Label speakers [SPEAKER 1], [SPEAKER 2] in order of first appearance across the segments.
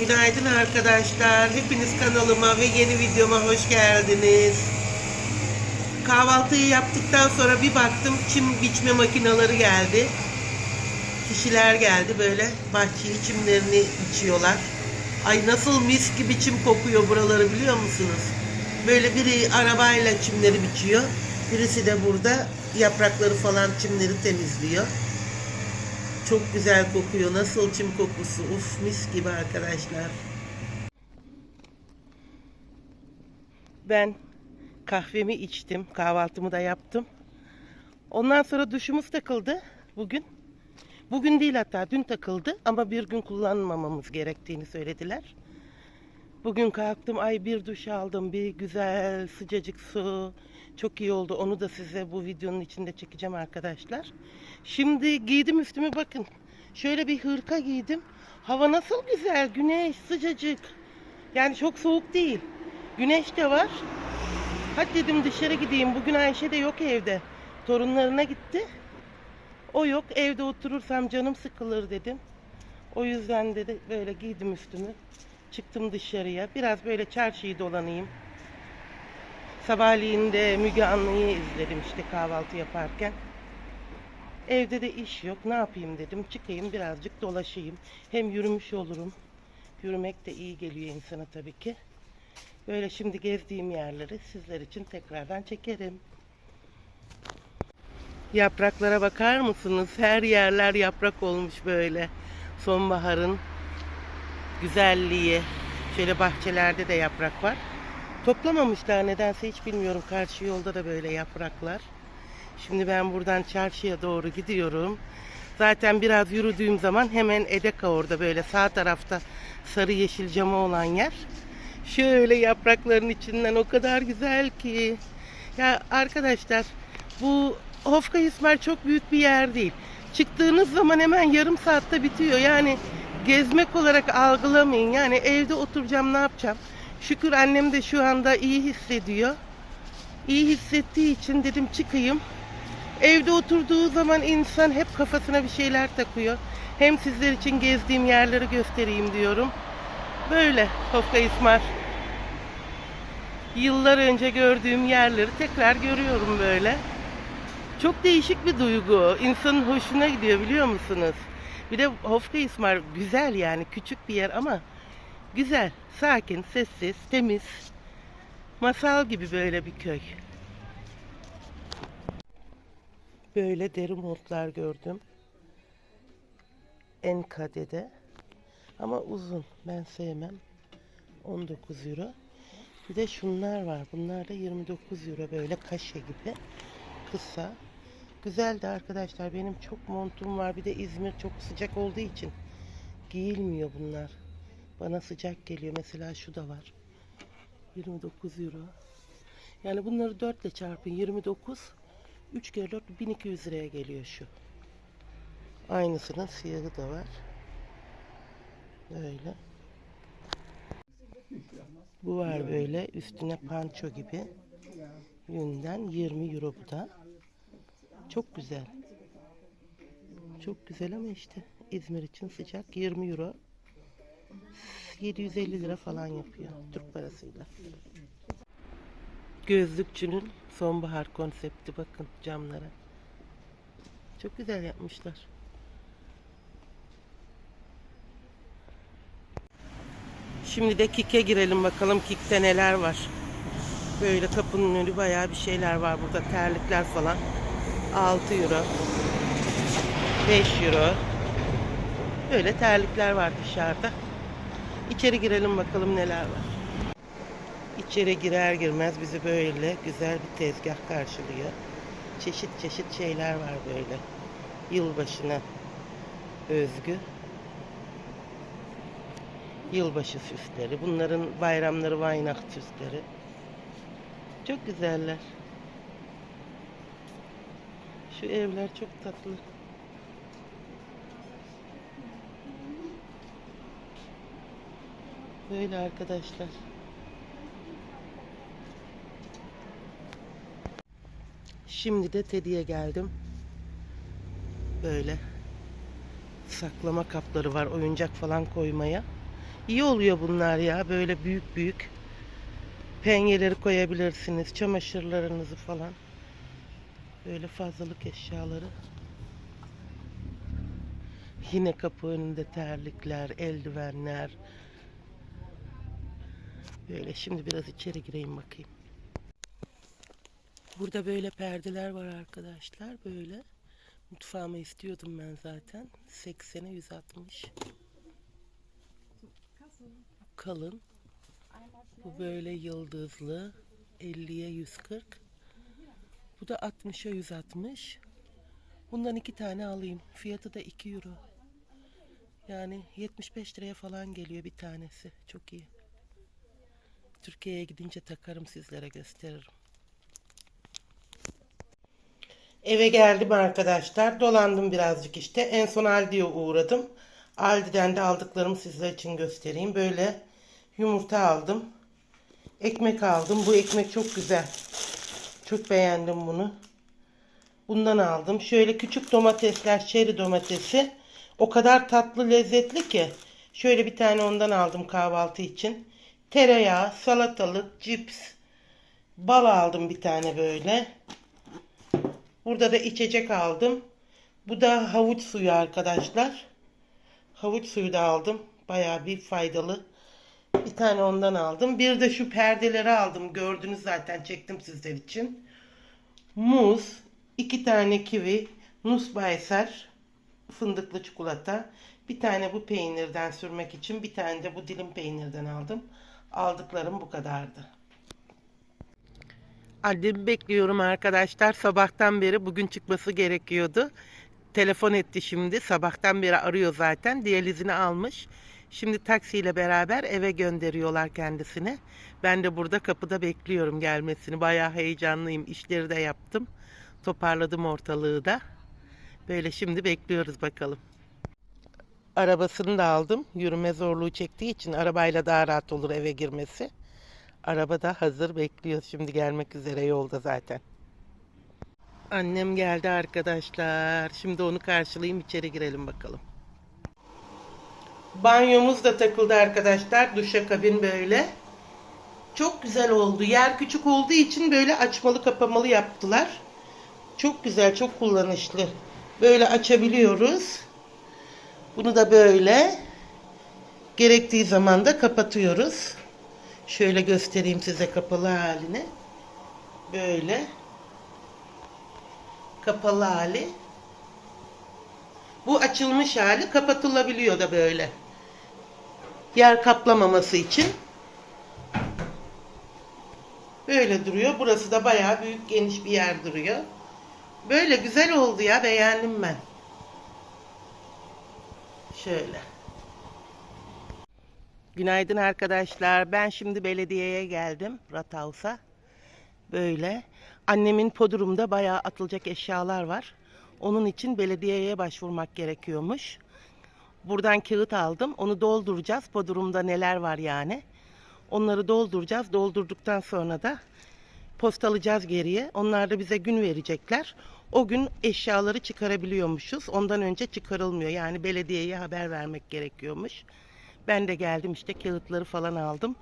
[SPEAKER 1] Günaydın arkadaşlar. Hepiniz kanalıma ve yeni videoma hoş geldiniz. Kahvaltıyı yaptıktan sonra bir baktım çim biçme makineleri geldi. Kişiler geldi böyle bahçeyi çimlerini biçiyorlar. Ay nasıl mis gibi çim kokuyor buraları biliyor musunuz? Böyle biri arabayla çimleri biçiyor. Birisi de burada yaprakları falan çimleri temizliyor. Çok güzel kokuyor. Nasıl çim kokusu. Uf mis gibi arkadaşlar. Ben kahvemi içtim. Kahvaltımı da yaptım. Ondan sonra duşumuz takıldı bugün. Bugün değil hatta dün takıldı ama bir gün kullanmamamız gerektiğini söylediler. Bugün kalktım ay bir duş aldım bir güzel sıcacık su çok iyi oldu onu da size bu videonun içinde çekeceğim arkadaşlar. Şimdi giydim üstümü bakın şöyle bir hırka giydim hava nasıl güzel güneş sıcacık yani çok soğuk değil güneş de var. Hadi dedim dışarı gideyim bugün Ayşe de yok evde torunlarına gitti. O yok evde oturursam canım sıkılır dedim. O yüzden de böyle giydim üstümü. Çıktım dışarıya. Biraz böyle çarşıyı dolanayım. Sabahleyin de Müge Anlı'yı izledim işte kahvaltı yaparken. Evde de iş yok. Ne yapayım dedim. Çıkayım birazcık dolaşayım. Hem yürümüş olurum. Yürümek de iyi geliyor insana tabii ki. Böyle şimdi gezdiğim yerleri sizler için tekrardan çekerim. Yapraklara bakar mısınız? Her yerler yaprak olmuş böyle. Sonbaharın güzelliği. Şöyle bahçelerde de yaprak var. Toplamamışlar nedense hiç bilmiyorum. Karşı yolda da böyle yapraklar. Şimdi ben buradan çarşıya doğru gidiyorum. Zaten biraz yürüdüğüm zaman hemen Edeka orada böyle sağ tarafta sarı yeşil camı olan yer. Şöyle yaprakların içinden o kadar güzel ki. Ya arkadaşlar bu Hofka İsmail çok büyük bir yer değil. Çıktığınız zaman hemen yarım saatte bitiyor. Yani gezmek olarak algılamayın. Yani evde oturacağım ne yapacağım? Şükür annem de şu anda iyi hissediyor. İyi hissettiği için dedim çıkayım. Evde oturduğu zaman insan hep kafasına bir şeyler takıyor. Hem sizler için gezdiğim yerleri göstereyim diyorum. Böyle Hofka İsmail. Yıllar önce gördüğüm yerleri tekrar görüyorum böyle. Çok değişik bir duygu. İnsanın hoşuna gidiyor biliyor musunuz? Bir de Hofka İsmail güzel yani küçük bir yer ama güzel, sakin, sessiz, temiz. Masal gibi böyle bir köy. Böyle deri montlar gördüm. Enkade'de. Ama uzun. Ben sevmem. 19 euro. Bir de şunlar var. Bunlar da 29 euro böyle kaşe gibi. Kısa. Güzeldi arkadaşlar. Benim çok montum var. Bir de İzmir çok sıcak olduğu için giyilmiyor bunlar. Bana sıcak geliyor. Mesela şu da var. 29 euro. Yani bunları 4 ile çarpın. 29. 3 kere 4 1200 liraya geliyor şu. Aynısının siyahı da var. Böyle. Bu var böyle. Üstüne panço gibi. Yünden 20 euro bu da. Çok güzel. Çok güzel ama işte İzmir için sıcak 20 euro. 750 lira falan yapıyor Türk parasıyla. Gözlükçünün sonbahar konsepti bakın camlara. Çok güzel yapmışlar. Şimdi de Kik'e girelim bakalım Kik'te neler var. Böyle kapının önü bayağı bir şeyler var burada. Terlikler falan. 6 euro. 5 euro. Böyle terlikler var dışarıda. İçeri girelim bakalım neler var. İçeri girer girmez bizi böyle güzel bir tezgah karşılıyor. Çeşit çeşit şeyler var böyle. Yılbaşına özgü. Yılbaşı süsleri. Bunların bayramları Weihnacht süsleri. Çok güzeller. Şu evler çok tatlı. Böyle arkadaşlar. Şimdi de Teddy'ye geldim. Böyle saklama kapları var oyuncak falan koymaya. İyi oluyor bunlar ya. Böyle büyük büyük. Penyeleri koyabilirsiniz. Çamaşırlarınızı falan. Böyle fazlalık eşyaları. Yine kapı önünde terlikler, eldivenler. Böyle şimdi biraz içeri gireyim bakayım. Burada böyle perdeler var arkadaşlar. Böyle. Mutfağıma istiyordum ben zaten. 80'e 160. Kalın. Bu böyle yıldızlı. 50'ye 140. Bu da 60'a 160. Bundan iki tane alayım. Fiyatı da 2 euro. Yani 75 liraya falan geliyor bir tanesi. Çok iyi. Türkiye'ye gidince takarım sizlere gösteririm. Eve geldim arkadaşlar. Dolandım birazcık işte. En son Aldi'ye uğradım. Aldi'den de aldıklarımı sizler için göstereyim. Böyle yumurta aldım. Ekmek aldım. Bu ekmek çok güzel. Çok beğendim bunu. Bundan aldım. Şöyle küçük domatesler, çeri domatesi. O kadar tatlı, lezzetli ki. Şöyle bir tane ondan aldım kahvaltı için. Tereyağı, salatalık, cips. Bal aldım bir tane böyle. Burada da içecek aldım. Bu da havuç suyu arkadaşlar. Havuç suyu da aldım. Bayağı bir faydalı. Bir tane ondan aldım. Bir de şu perdeleri aldım. Gördünüz zaten çektim sizler için. Muz, iki tane kivi, Nussbeiser, fındıklı çikolata. Bir tane bu peynirden sürmek için, bir tane de bu dilim peynirden aldım. Aldıklarım bu kadardı. Annemi bekliyorum arkadaşlar. Sabahtan beri bugün çıkması gerekiyordu. Telefon etti şimdi. Sabahtan beri arıyor zaten. Diyalizini almış. Şimdi taksiyle beraber eve gönderiyorlar kendisini. Ben de burada kapıda bekliyorum gelmesini. Bayağı heyecanlıyım. İşleri de yaptım. Toparladım ortalığı da. Böyle şimdi bekliyoruz bakalım. Arabasını da aldım. Yürüme zorluğu çektiği için arabayla daha rahat olur eve girmesi. Araba da hazır bekliyor. Şimdi gelmek üzere yolda zaten. Annem geldi arkadaşlar. Şimdi onu karşılayayım içeri girelim bakalım. Banyomuz da takıldı arkadaşlar. Duşakabin böyle. Çok güzel oldu. Yer küçük olduğu için böyle açmalı kapamalı yaptılar. Çok güzel, çok kullanışlı. Böyle açabiliyoruz. Bunu da böyle gerektiği zaman da kapatıyoruz. Şöyle göstereyim size kapalı halini. Böyle. Kapalı hali. Bu açılmış hali kapatılabiliyor da böyle. Yer kaplamaması için. Böyle duruyor. Burası da bayağı büyük geniş bir yer duruyor. Böyle güzel oldu ya beğendim ben. Şöyle. Günaydın arkadaşlar. Ben şimdi belediyeye geldim. Rathaus'a. Böyle. Annemin podrumda bayağı atılacak eşyalar var. Onun için belediyeye başvurmak gerekiyormuş. Buradan kağıt aldım. Onu dolduracağız. Podrumda neler var yani. Onları dolduracağız. Doldurduktan sonra da postalayacağız geriye. Onlar da bize gün verecekler. O gün eşyaları çıkarabiliyormuşuz. Ondan önce çıkarılmıyor. Yani belediyeye haber vermek gerekiyormuş. Ben de geldim işte kağıtları falan aldım.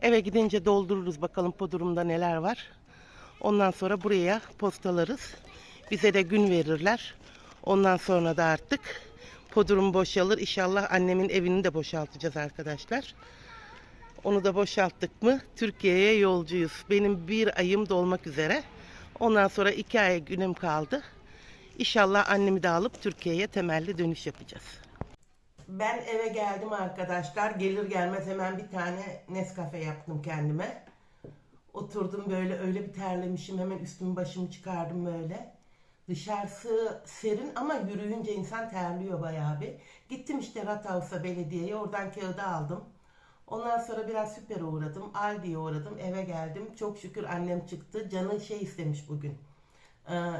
[SPEAKER 1] Eve gidince doldururuz bakalım podrumda neler var. Ondan sonra buraya postalarız. Bize de gün verirler. Ondan sonra da artık podrum boşalır. İnşallah annemin evini de boşaltacağız arkadaşlar. Onu da boşalttık mı Türkiye'ye yolcuyuz. Benim bir ayım dolmak üzere. Ondan sonra iki ay günüm kaldı. İnşallah annemi de alıp Türkiye'ye temelli dönüş yapacağız. Ben eve geldim arkadaşlar. Gelir gelmez hemen bir tane Nescafe yaptım kendime. Oturdum böyle öyle bir terlemişim. Hemen üstümü başımı çıkardım böyle. Dışarısı serin ama yürüyünce insan terliyor bayağı bir. Gittim işte Rathaus'a belediyeye oradan kağıdı aldım. Ondan sonra biraz süper uğradım. Aldi'ye uğradım. Eve geldim. Çok şükür annem çıktı. Canı şey istemiş bugün. Ee,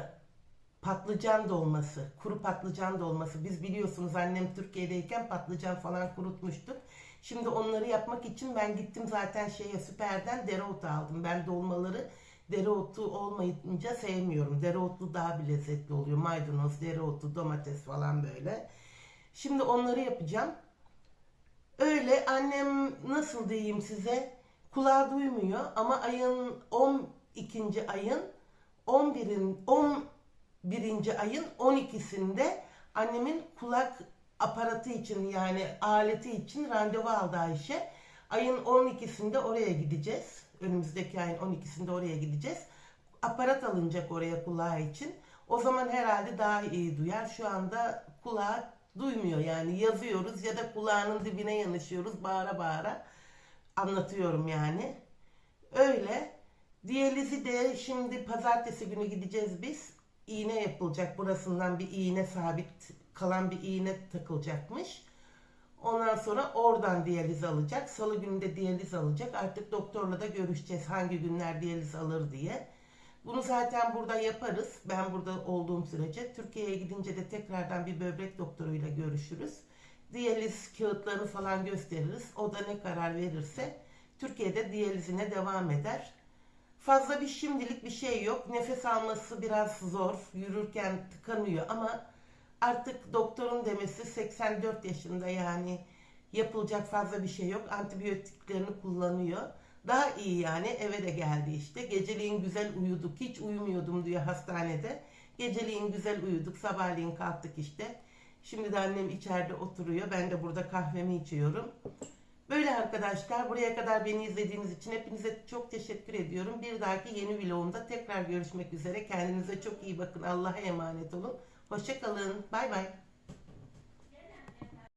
[SPEAKER 1] patlıcan dolması. Kuru patlıcan dolması. Biz biliyorsunuz annem Türkiye'deyken patlıcan falan kurutmuştuk. Şimdi onları yapmak için ben gittim zaten şeye süperden dereotu aldım. Ben dolmaları dereotu olmayınca sevmiyorum. Dereotlu daha bir lezzetli oluyor. Maydanoz, dereotu, domates falan böyle. Şimdi onları yapacağım. Öyle annem nasıl diyeyim size? Kulağı duymuyor ama ayın 12. ayın 11'in 11. ayın 12'sinde annemin kulak aparatı için yani aleti için randevu aldı Ayşe. Ayın 12'sinde oraya gideceğiz. Önümüzdeki ayın 12'sinde oraya gideceğiz. Aparat alınacak oraya kulağı için. O zaman herhalde daha iyi duyar. Şu anda kulağı duymuyor yani yazıyoruz ya da kulağının dibine yanaşıyoruz bağıra bağıra anlatıyorum yani. Öyle. Diyalizi de şimdi pazartesi günü gideceğiz biz. İğne yapılacak. Burasından bir iğne sabit kalan bir iğne takılacakmış. Ondan sonra oradan diyaliz alacak. Salı günü de diyaliz alacak. Artık doktorla da görüşeceğiz hangi günler diyaliz alır diye. Bunu zaten burada yaparız. Ben burada olduğum sürece. Türkiye'ye gidince de tekrardan bir böbrek doktoruyla görüşürüz. Diyaliz kağıtlarını falan gösteririz. O da ne karar verirse Türkiye'de diyalizine devam eder. Fazla bir şimdilik bir şey yok. Nefes alması biraz zor. Yürürken tıkanıyor ama artık doktorun demesi 84 yaşında yani yapılacak fazla bir şey yok. Antibiyotiklerini kullanıyor. Daha iyi yani eve de geldi işte. Geceliğin güzel uyuduk. Hiç uyumuyordum diyor hastanede. Geceliğin güzel uyuduk. Sabahleyin kalktık işte. Şimdi de annem içeride oturuyor. Ben de burada kahvemi içiyorum. Böyle arkadaşlar buraya kadar beni izlediğiniz için hepinize çok teşekkür ediyorum. Bir dahaki yeni vlogumda tekrar görüşmek üzere. Kendinize çok iyi bakın. Allah'a emanet olun. Hoşçakalın. Bay bay.